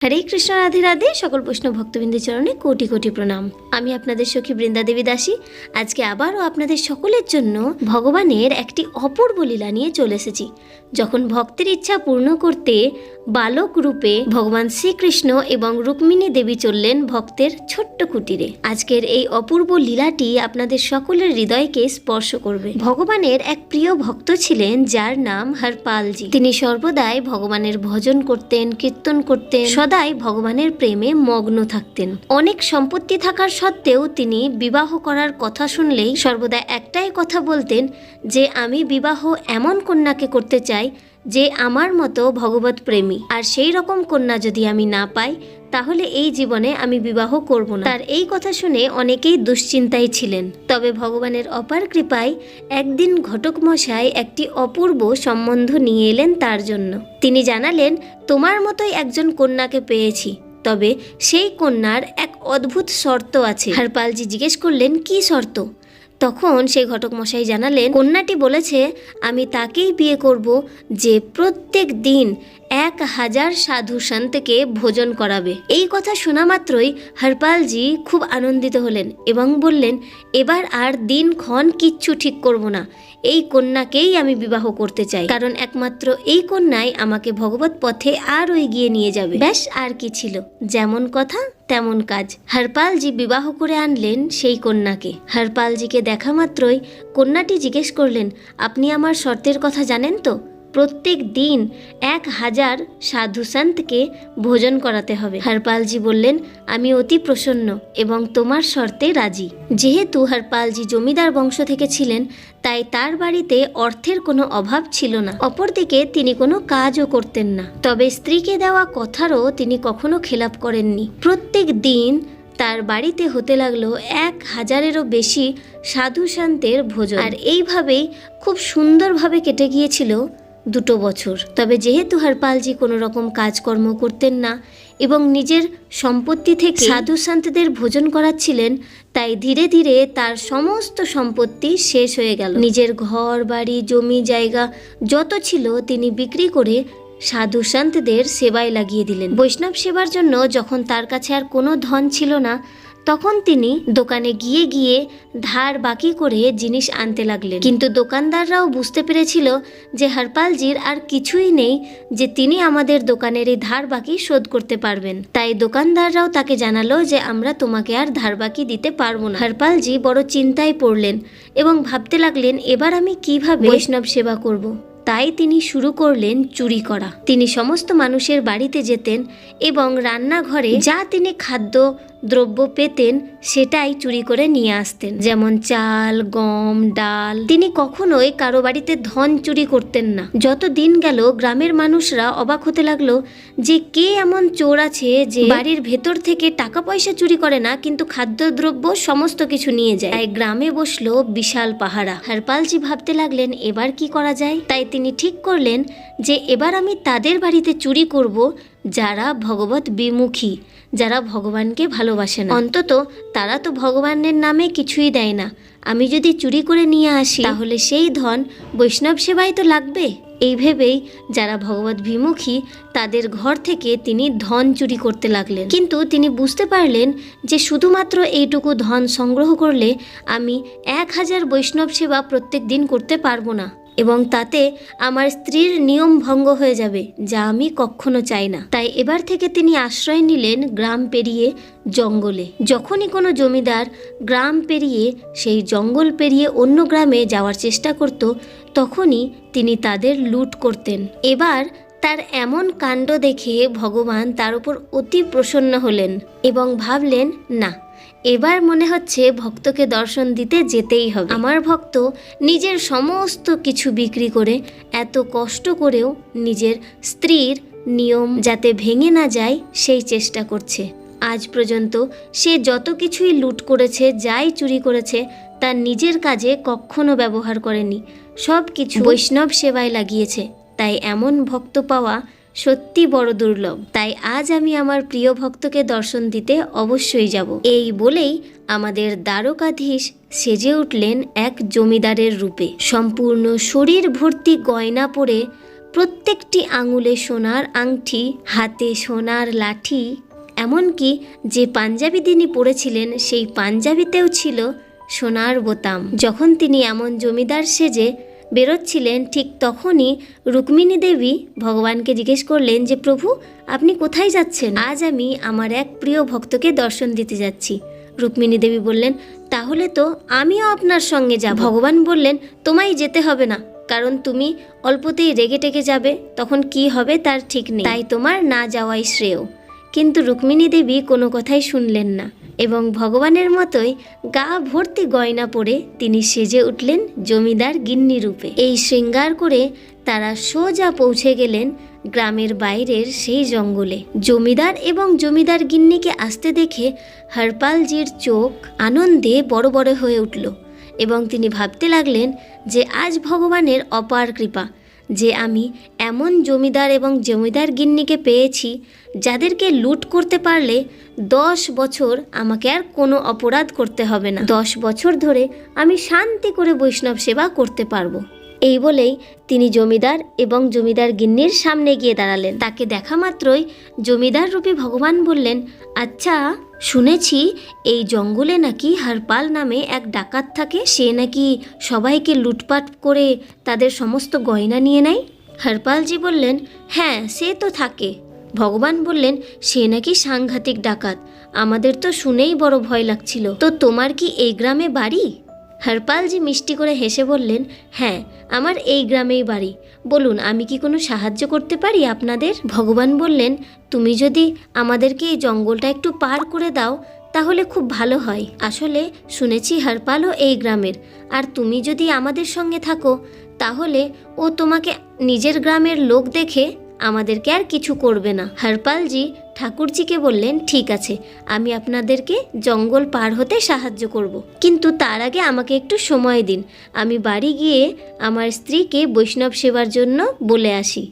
হরে কৃষ্ণ, রাধে রাধে, সকল বৈষ্ণব ভক্তবৃন্দের চরণে কোটি কোটি প্রণাম। আমি আপনাদের সখী বৃন্দা দেবী দাসী। আজকে আবারও আপনাদের সকলের জন্য ভগবানের একটি অপূর্ব লীলা নিয়ে চলে এসেছি। যখন ভক্তের ইচ্ছা পূর্ণ করতে বালক রূপে ভগবান শ্রীকৃষ্ণ এবং রুক্মিণী দেবী চললেন ভক্তের ছোট্ট কুটিরে। আজকের এই অপূর্ব লীলাটি আপনাদের সকলের হৃদয়কে স্পর্শ করবে। ভগবানের এক প্রিয় ভক্ত ছিলেন, যার নাম হরপালজি। তিনি সর্বদাই ভগবানের ভজন করতেন, কীর্তন করতেন, সদাই ভগবানের প্রেমে মগ্ন থাকতেন। অনেক সম্পত্তি থাকার সত্ত্বেও তিনি বিবাহ করার কথা শুনলেই সর্বদা একটাই কথা বলতেন যে, আমি বিবাহ এমন কন্যাকে করতে চাই যে আমার মতো ভগবত প্রেমী। আর সেই রকম কন্যা যদি আমি না পাই, তাহলে এই জীবনে আমি বিবাহ করব না। তার এই কথা শুনে অনেকেই দুশ্চিন্তায় ছিলেন। তবে ভগবানের অপার কৃপায় একদিন ঘটক মশাই একটি অপূর্ব সম্বন্ধ নিয়ে এলেন তার জন্য। তিনি জানালেন, তোমার মতোই একজন কন্যাকে পেয়েছি, তবে সেই কন্যার এক অদ্ভুত শর্ত আছে। হরপালজি জিজ্ঞেস করলেন, কি শর্ত? তখন সেই ঘটক মশাই জানালেন কন্যাটি বলেছে আমি তাকেই বিয়ে করব যে প্রত্যেক দিন এক হাজার সাধু সন্তকে ভোজন করাবে। এই কথা শোনা মাত্রই হরপালজি খুব আনন্দিত হলেন এবং বললেন, এবার আর দিন ক্ষণ কিচ্ছু ঠিক করব না। এই কন্যাকেই আমি বিবাহ করতে চাই। কারণ একমাত্র এই কন্যাই আমাকে ভগবত পথে আরও এগিয়ে নিয়ে যাবে। ব্যাস, আর কি ছিল। যেমন কথা, তেমন কাজ। হরপালজি বিবাহ করে আনলেন সেই কন্যাকে। হরপালজিকে দেখা মাত্রই কন্যাটি জিজ্ঞেস করলেন, আপনি আমার শর্তের কথা জানেন তো? প্রত্যেক দিন এক হাজার সাধু সন্তকে ভোজন করাতে হবে। হরপালজি বললেন, আমি অতি প্রসন্ন এবং তোমার শর্তে রাজি। যেহেতু হরপালজি জমিদার বংশ থেকে ছিলেন, তাই তার বাড়িতে অর্থের কোনো অভাব ছিল না। অপরদিকে তিনি কোনো কাজও করতেন না। তবে স্ত্রীকে দেওয়া কথারও তিনি কখনো খেলাপ করেননি। প্রত্যেক দিন তার বাড়িতে হতে লাগল এক হাজারেরও বেশি সাধু শান্তের ভোজন। আর এইভাবেই খুব সুন্দরভাবে কেটে গিয়েছিল দুটো বছর। তবে যেহেতু হরপালজি কোনো রকম কাজকর্ম করতেন না এবং নিজের সম্পত্তি থেকে সাধু সন্তদের ভোজন করাচ্ছিলেন, তাই ধীরে ধীরে তার সমস্ত সম্পত্তি শেষ হয়ে গেল। নিজের ঘর, বাড়ি, জমি, জায়গা যত ছিল তিনি বিক্রি করে সাধু সন্তদের সেবায় লাগিয়ে দিলেন। বৈষ্ণব সেবার জন্য যখন তার কাছে আর কোনো ধন ছিল না তখন তিনি দোকানে গিয়ে গিয়ে ধার বাকি করে জিনিস আনতে লাগলেন। কিন্তু দোকানদাররাও বুঝতে পেরেছিল যে হরপালজির আর কিছুই নেই যে তিনি আমাদের দোকানের এই ধার বাকি শোধ করতে পারবেন। তাই দোকানদাররাও তাকে জানালো যে আমরা তোমাকে আর ধার বাকি দিতে পারব না। হরপালজি বড় চিন্তায় পড়লেন এবং ভাবতে লাগলেন, এবার আমি কীভাবে বৈষ্ণব সেবা করব। তাই তিনি শুরু করলেন চুরি করা। তিনি সমস্ত মানুষের বাড়িতে যেতেন এবং রান্নাঘরে যা তিনি খাদ্য দ্রব্য পেতেন, সেটাই চুরি করে নিয়ে আসতেন। যেমন চাল, গম, ডাল। তিনি কখনোই কারও বাড়িতে ধন চুরি করতেন না। যত দিন গেল, গ্রামের মানুষরা অবাক হতে লাগল যে কে এমন চোর আছে যে বাড়ির ভেতর থেকে টাকা পয়সা চুরি করে না, কিন্তু খাদ্যদ্রব্য সমস্ত কিছু নিয়ে যায়। তাই গ্রামে বসল বিশাল পাহারা। হরপালজি ভাবতে লাগলেন, এবার কি করা যায়? তাই তিনি ঠিক করলেন যে, এবার আমি তাদের বাড়িতে চুরি করব যারা ভগবত বিমুখী, যারা ভগবানকে ভালোবাসে না। অন্তত তারা তো ভগবানের নামে কিছুই দেয় না। আমি যদি চুরি করে নিয়ে আসি, তাহলে সেই ধন বৈষ্ণব সেবায় তো লাগবে। এই ভেবেই যারা ভগবত বিমুখী, তাদের ঘর থেকে তিনি ধন চুরি করতে লাগলেন। কিন্তু তিনি বুঝতে পারলেন যে শুধুমাত্র এইটুকু ধন সংগ্রহ করলে আমি এক হাজার বৈষ্ণব সেবা প্রত্যেক দিন করতে পারব না। এবং তাতে আমার স্ত্রীর নিয়ম ভঙ্গ হয়ে যাবে, যা আমি কখনো চাই না। তাই এবার থেকে তিনি আশ্রয় নিলেন গ্রাম পেরিয়ে জঙ্গলে। যখনই কোনো জমিদার গ্রাম পেরিয়ে, সেই জঙ্গল পেরিয়ে অন্য গ্রামে যাওয়ার চেষ্টা করত, তখনই তিনি তাদের লুট করতেন। এবার তার এমন কাণ্ড দেখে ভগবান তার উপর অতি প্রসন্ন হলেন এবং ভাবলেন, না এবার মনে হচ্ছে ভক্তকে দর্শন দিতে যেতেই হবে। আমার ভক্ত নিজের সমস্ত কিছু বিক্রি করে এত কষ্ট করেও নিজের স্ত্রীর নিয়ম যাতে ভেঙে না যায় সেই চেষ্টা করছে। আজ পর্যন্ত সে যত কিছুই লুট করেছে যাই চুরি করেছে তার নিজের কাজে কখনো ব্যবহার করেনি। সব কিছু বৈষ্ণব সেবায় লাগিয়েছে। তাই এমন ভক্ত পাওয়া সত্যি বড় দুর্লভ। তাই আজ আমি আমার প্রিয় ভক্তকে দর্শন দিতে অবশ্যই যাব। এই বলেই আমাদের দ্বারকাধীশ সেজে উঠলেন এক জমিদারের রূপে। সম্পূর্ণ শরীর ভর্তি গয়না পরে প্রত্যেকটি আঙুলে সোনার আংটি, হাতে সোনার লাঠি, এমনকি যে পাঞ্জাবি তিনি পরেছিলেন সেই পাঞ্জাবিতেও ছিল সোনার বোতাম। যখন তিনি এমন জমিদার সেজে বেরোচ্ছিলেন ঠিক তখনই রুক্মিণী দেবী ভগবানকে জিজ্ঞেস করলেন যে, প্রভু, আপনি কোথায় যাচ্ছেন? আজ আমি আমার এক প্রিয় ভক্তকে দর্শন দিতে যাচ্ছি। রুক্মিণী দেবী বললেন, তাহলে তো আমিও আপনার সঙ্গে যাব। ভগবান বললেন, তোমায় যেতে হবে না, কারণ তুমি অল্পতেই রেগে টেগে যাবে, তখন কি হবে তার ঠিক নেই। তাই তোমার না যাওয়াই শ্রেয়। কিন্তু রুক্মিণী দেবী কোনো কথাই শুনলেন না। এবং ভগবানের মতোই গা ভর্তি গয়না পরে তিনি সেজে উঠলেন জমিদার গিন্নি রূপে। এই শৃঙ্গার করে তারা সোজা পৌঁছে গেলেন গ্রামের বাইরের সেই জঙ্গলে। জমিদার এবং জমিদার গিন্নিকে আসতে দেখে হরপালজির চোখ আনন্দে বড় বড় হয়ে উঠল এবং তিনি ভাবতে লাগলেন যে আজ ভগবানের অপার কৃপা। যে আমি এমন জমিদার এবং জমিদার গিন্নিকে পেয়েছি, যাদেরকে লুট করতে পারলে দশ বছর আমাকে আর কোনো অপরাধ করতে হবে না। দশ বছর ধরে আমি শান্তি করে বৈষ্ণব সেবা করতে পারব। এই বলেই তিনি জমিদার এবং জমিদার গিন্নির সামনে গিয়ে দাঁড়ালেন। তাকে দেখা মাত্রই জমিদার রূপী ভগবান বললেন আচ্ছা শুনেছি, এই জঙ্গলে নাকি হারপাল নামে এক ডাকাত থাকে, সে নাকি সবাইকে লুটপাট করে তাদের সমস্ত গয়না নিয়ে নেয়। হরপালজি বললেন হ্যাঁ সে তো থাকে। ভগবান বললেন, সে নাকি সাংঘাতিক ডাকাত। আমাদের তো শুনেই বড় ভয় লাগছিল। তো তোমার কি এই গ্রামে বাড়ি? হরপালজি মিষ্টি করে হেসে বললেন হ্যাঁ আমার এই গ্রামেই বাড়ি। বলুন, আমি কি কোনো সাহায্য করতে পারি আপনাদের? ভগবান বললেন, তুমি যদি আমাদেরকে এই জঙ্গলটা একটু পার করে দাও, তাহলে খুব ভালো হয়। আসলে শুনেছি হরপালও এই গ্রামের। আর তুমি যদি আমাদের সঙ্গে থাকো, তাহলে ও তোমাকে নিজের গ্রামের লোক দেখে আমাদেরকে আর কিছু করবে না। হরপালজি ঠাকুরজিকে বললেন, ঠিক আছে, আমি আপনাদেরকে জঙ্গল পার হতে সাহায্য করব। কিন্তু তার আগে আমাকে একটু সময় দিন। আমি বাড়ি গিয়ে আমার স্ত্রীকে বৈষ্ণব সেবার জন্য বলে আসি।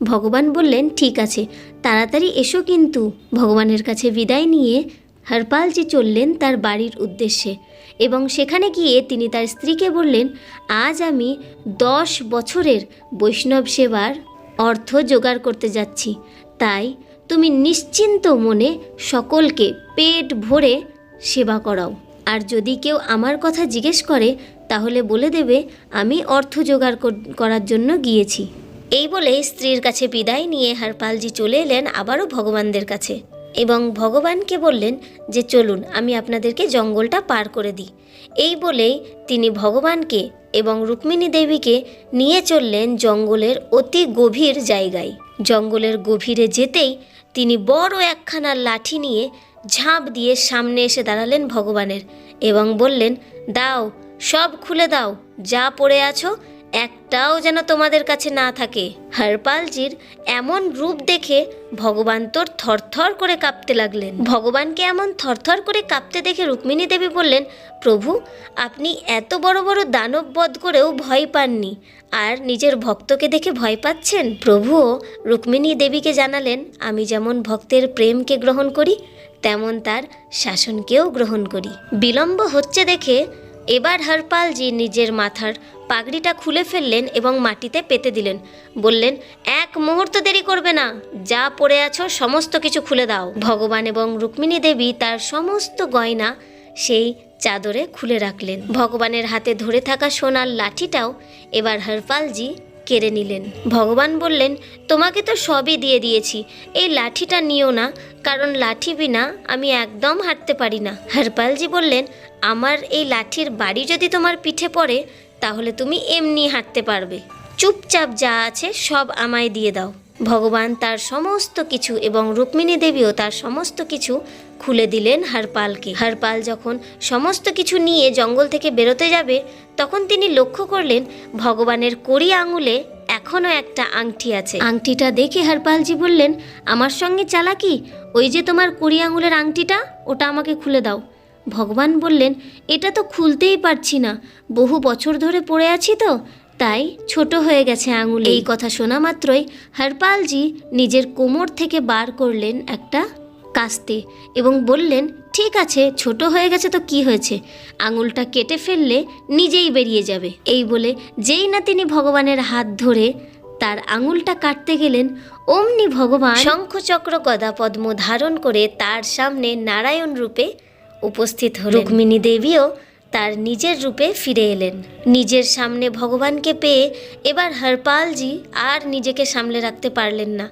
ভগবান বললেন, ঠিক আছে, তাড়াতাড়ি এসো কিন্তু। ভগবানের কাছে বিদায় নিয়ে হরপালজি চললেন তার বাড়ির উদ্দেশ্যে এবং সেখানে গিয়ে তিনি তার স্ত্রীকে বললেন, আজ আমি দশ বছরের বৈষ্ণব সেবার অর্থ জোগাড় করতে যাচ্ছি। তাই তুমি নিশ্চিন্ত মনে সকলকে পেট ভরে সেবা করাও। আর যদি কেউ আমার কথা জিজ্ঞেস করে, তাহলে বলে দেবে, আমি অর্থ জোগাড় কর- করার জন্য গিয়েছি। এই বলে স্ত্রীর কাছে বিদায় নিয়ে হারপালজি চলে এলেন আবারও ভগবানদের কাছে। এবং ভগবানকে বললেন যে, চলুন, আমি আপনাদেরকে জঙ্গলটা পার করে দিই। এই বলেই তিনি ভগবানকে এবং রুক্মিণী দেবীকে নিয়ে চললেন জঙ্গলের অতি গভীর জায়গায়। জঙ্গলের গভীরে যেতেই তিনি বড় একখানা লাঠি নিয়ে ঝাঁপ দিয়ে সামনে এসে দাঁড়ালেন ভগবানের এবং বললেন, দাও, সব খুলে দাও, যা পড়ে আছো একটাও যেন তোমাদের কাছে না থাকে। হরপালজির এমন রূপ দেখে ভগবান তোর থরথর করে কাঁপতে লাগলেন। ভগবানকে এমন থরথর করে কাঁপতে দেখে রুক্মিণী দেবী বললেন, প্রভু, আপনি এত বড় বড় দানব বধ করেও ভয় পাননি। আর নিজের ভক্তকে দেখে ভয় পাচ্ছেন? প্রভুও রুক্মিণী দেবীকে জানালেন, আমি যেমন ভক্তের প্রেমকে গ্রহণ করি, তেমন তার শাসনকেও গ্রহণ করি। বিলম্ব হচ্ছে দেখে এবার হরপালজি নিজের মাথার পাগড়িটা খুলে ফেললেন এবং মাটিতে পেতে দিলেন, বললেন, এক মুহূর্ত দেরি করবে না, যা পড়ে আছো সমস্ত কিছু খুলে দাও। ভগবান এবং রুক্মিণী দেবী তার সমস্ত গয়না সেই চাদরে খুলে রাখলেন। ভগবানের হাতে ধরে থাকা সোনার লাঠিটাও এবার হরপালজি কেড়ে নিলেন। ভগবান বললেন, তোমাকে তো সবই দিয়ে দিয়েছি। এই লাঠিটা নিও না, কারণ লাঠি বিনা আমি একদম হাঁটতে পারি না। হরপালজি বললেন, আমার এই লাঠির বাড়ি যদি তোমার পিঠে পড়ে, তাহলে তুমি এমনি হাঁটতে পারবে। চুপচাপ যা আছে সব আমায় দিয়ে দাও। ভগবান তার সমস্ত কিছু এবং রুক্মিণী দেবীও তার সমস্ত কিছু খুলে দিলেন হরপালকে। হরপাল যখন সমস্ত কিছু নিয়ে জঙ্গল থেকে বেরোতে যাবে, তখন তিনি লক্ষ্য করলেন ভগবানের কড়ি আঙুলে এখনও একটা আংটি আছে। আংটিটা দেখে হরপালজি বললেন, আমার সঙ্গে চালাকি? ওই যে তোমার কুড়ি আঙুলের আংটিটা, ওটা আমাকে খুলে দাও। ভগবান বললেন, এটা তো খুলতেই পারছি না। বহু বছর ধরে পড়ে আছি তো তাই ছোট হয়ে গেছে আঙুল। এই কথা শোনা মাত্রই হরপালজি নিজের কোমর থেকে বার করলেন একটা কাস্তে এবং বললেন ঠিক আছে ছোট হয়ে গেছে তো কি হয়েছে? আঙুলটা কেটে ফেললে নিজেই বেরিয়ে যাবে। এই বলে যেই না তিনি ভগবানের হাত ধরে তার আঙুলটা কাটতে গেলেন অমনি ভগবান শঙ্খচক্র গদা পদ্ম ধারণ করে তার সামনে নারায়ণ রূপে উপস্থিত হলেন। রুক্মিণী দেবীও তার নিজের রূপে ফিরে এলেন। নিজের সামনে ভগবানকে পেয়ে এবার হরপালজি আর নিজেকে সামলে রাখতে পারলেন না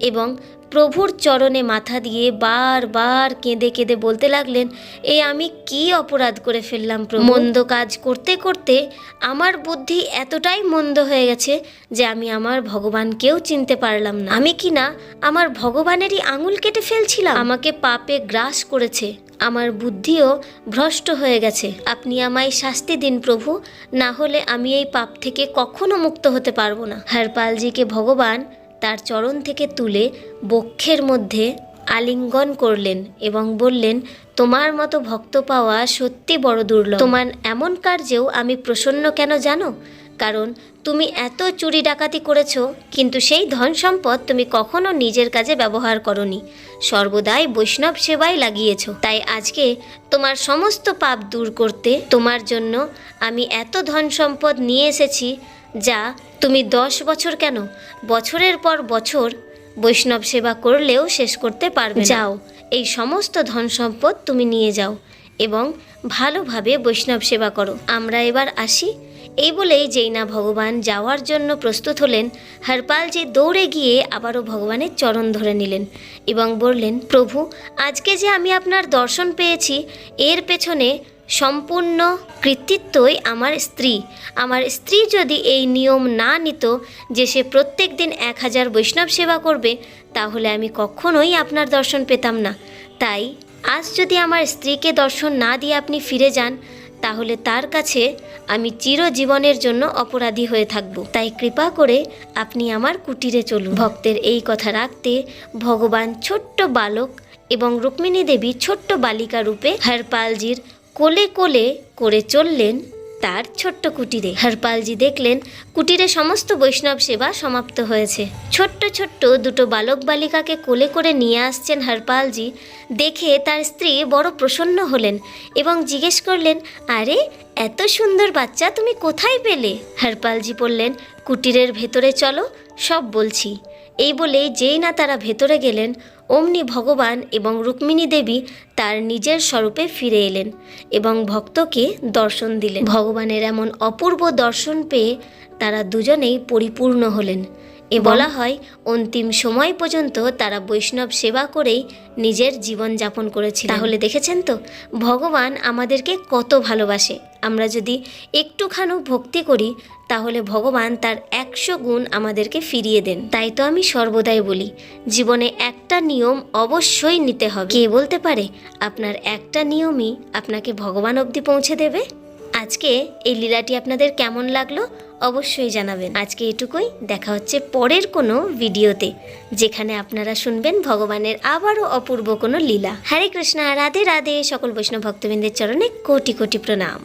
এবং প্রভুর চরণে মাথা দিয়ে বারবার কেঁদে কেঁদে বলতে লাগলেন, এ আমি কি অপরাধ করে ফেললাম মন্দ কাজ করতে করতে আমার বুদ্ধি এতটাই মন্দ হয়ে গেছে যে আমি আমার ভগবানকেও চিনতে পারলাম না। আমি কি না আমার ভগবানেরই আঙুল কেটে ফেলছিলাম? আমাকে পাপে গ্রাস করেছে। আমার বুদ্ধিও ভ্রষ্ট হয়ে গেছে। আপনি আমায় শাস্তি দিন প্রভু, না হলে আমি এই পাপ থেকে কখনো মুক্ত হতে পারব না। হরপালজিকে ভগবান তার চরণ থেকে তুলে বক্ষের মধ্যে আলিঙ্গন করলেন এবং বললেন, তোমার মতো ভক্ত পাওয়া সত্যি বড় দুর্লভ। তোমার এমন কার্যেও আমি প্রসন্ন কেন জানো? কারণ তুমি এত চুরি ডাকাতি করেছ, কিন্তু সেই ধন সম্পদ তুমি কখনো নিজের কাজে ব্যবহার করনি। সর্বদাই বৈষ্ণব সেবায় লাগিয়েছো। তাই আজকে তোমার সমস্ত পাপ দূর করতে তোমার জন্য আমি এত ধন সম্পদ নিয়ে এসেছি, যা তুমি দশ বছর কেন? বছরের পর বছর বৈষ্ণব সেবা করলেও শেষ করতে পারবে যাও, এই সমস্ত ধন সম্পদ তুমি নিয়ে যাও এবং ভালোভাবে বৈষ্ণব সেবা করো। আমরা এবার আসি এই বলেই যেই না ভগবান যাওয়ার জন্য প্রস্তুত হলেন। হরপাল যে দৌড়ে গিয়ে আবারও ভগবানের চরণ ধরে নিলেন এবং বললেন, প্রভু, আজকে যে আমি আপনার দর্শন পেয়েছি, এর পেছনে সম্পূর্ণ কৃতিত্বই আমার স্ত্রী। আমার স্ত্রী যদি এই নিয়ম না নিত যে সে প্রত্যেক দিন এক হাজার বৈষ্ণব সেবা করবে, তাহলে আমি কখনোই আপনার দর্শন পেতাম না। তাই আজ যদি আমার স্ত্রীকে দর্শন না দিয়ে আপনি ফিরে যান তাহলে তার কাছে আমি চিরজীবনের জন্য অপরাধী হয়ে থাকব। তাই কৃপা করে আপনি আমার কুটিরে চলুন। ভক্তের এই কথা রাখতে ভগবান ছোট্ট বালক এবং রুক্মিণী দেবী ছোট্ট বালিকা রূপে হরপালজির কোলে কোলে করে চললেন। তার ছোট্ট কুটিরে। হরপালজি দেখলেন, কুটিরে সমস্ত বৈষ্ণব সেবা সমাপ্ত হয়েছে। ছোট্ট ছোট্ট দুটো বালক বালিকাকে কোলে করে নিয়ে আসছেন হরপালজি। দেখে তার স্ত্রী বড় প্রসন্ন হলেন এবং জিজ্ঞেস করলেন, আরে, এত সুন্দর বাচ্চা তুমি কোথায় পেলে? হরপালজি বললেন, কুটিরের ভেতরে চলো, সব বলছি। এই বলে যেই না তারা ভেতরে গেলেন অমনি ভগবান এবং রুক্মিণী দেবী তার নিজের স্বরূপে ফিরে এলেন এবং ভক্তকে দর্শন দিলেন। ভগবানের এমন অপূর্ব দর্শন পেয়ে তারা দুজনেই পরিপূর্ণ হলেন। এ বলা হয় অন্তিম সময় পর্যন্ত তারা বৈষ্ণব সেবা করেই নিজের জীবন যাপন করেছিল তাহলে দেখেছেন তো ভগবান আমাদেরকে কত ভালোবাসে। আমরা যদি একটুখানি ভক্তি করি তাহলে ভগবান তার একশো গুণ আমাদেরকে ফিরিয়ে দেন। তাই তো আমি সর্বদাই বলি জীবনে একটা নিয়ম অবশ্যই নিতে হবে। কে বলতে পারে আপনার একটা নিয়মই আপনাকে ভগবান অবধি পৌঁছে দেবে? আজকে এই লীলাটি আপনাদের কেমন লাগল অবশ্যই জানাবেন। আজকে এটুকুই, দেখা হচ্ছে পরের কোনো ভিডিওতে, যেখানে আপনারা শুনবেন ভগবানের আবারও অপূর্ব কোনো লীলা। হরে কৃষ্ণা, রাধে রাধে, সকল বৈষ্ণব ভক্তবৃন্দের চরণে কোটি কোটি প্রণাম।